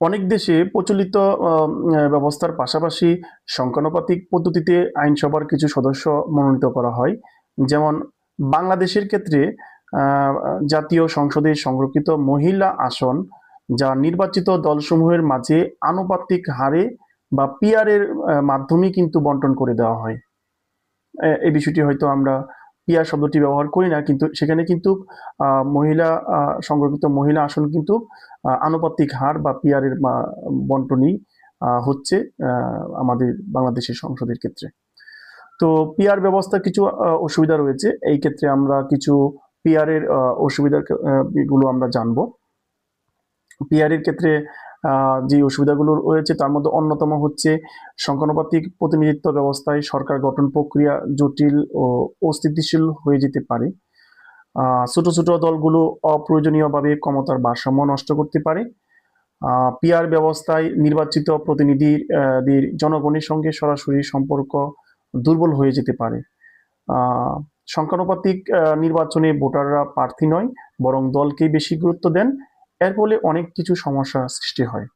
অনেক দেশে প্রচলিত ব্যবস্থার পাশাপাশি সংখ্যানুপাতিক পদ্ধতিতে আইনসভার কিছু সদস্য মনোনীত করা হয়। যেমন বাংলাদেশের ক্ষেত্রে জাতীয় সংসদে সংরক্ষিত মহিলা আসন যা নির্বাচিত দলসমূহের মাঝে আনুপাতিক হারে বা পিআরের মাধ্যমে কিন্তু বন্টন করে দেওয়া হয়। এই বিষয়টি হয়তো আমরা পিআর শব্দটি ব্যবহার করি না কিন্তু সেখানে কিন্তু মহিলা সংরক্ষিত মহিলা আসন কিন্তু আনুপাতিক হার বা পিআরের বন্টনই হচ্ছে আমাদের বাংলাদেশের সংসদের ক্ষেত্রে। তো পিয়ার ব্যবস্থার কিছু অসুবিধা রয়েছে এই ক্ষেত্রে আমরা কিছু পিআর এর আহ, অসুবিধারগুলো আমরা জানব। পিআর এর ক্ষেত্রে যে অসুবিধাগুলো রয়েছে তার মধ্যে অন্যতম হচ্ছে সংখ্যানুপাতিক প্রতিনিধিত্ব ব্যবস্থায় সরকার গঠন প্রক্রিয়া জটিল ও অস্থিতিশীল হয়ে যেতে পারে। ছোট ছোট দলগুলো অপ্রয়োজনীয়ভাবে ক্ষমতার ভারসাম্য নষ্ট করতে পারে। পিআর ব্যবস্থায় নির্বাচিত প্রতিনিধিদের জনগণের সঙ্গে সরাসরি সম্পর্ক দুর্বল হয়ে যেতে পারে। সংখ্যানুপাতিক নির্বাচনে ভোটাররা প্রার্থী নয়, বরং দলকেই বেশি গুরুত্ব দেন। এর ফলে অনেক কিছু সমস্যা সৃষ্টি হয়।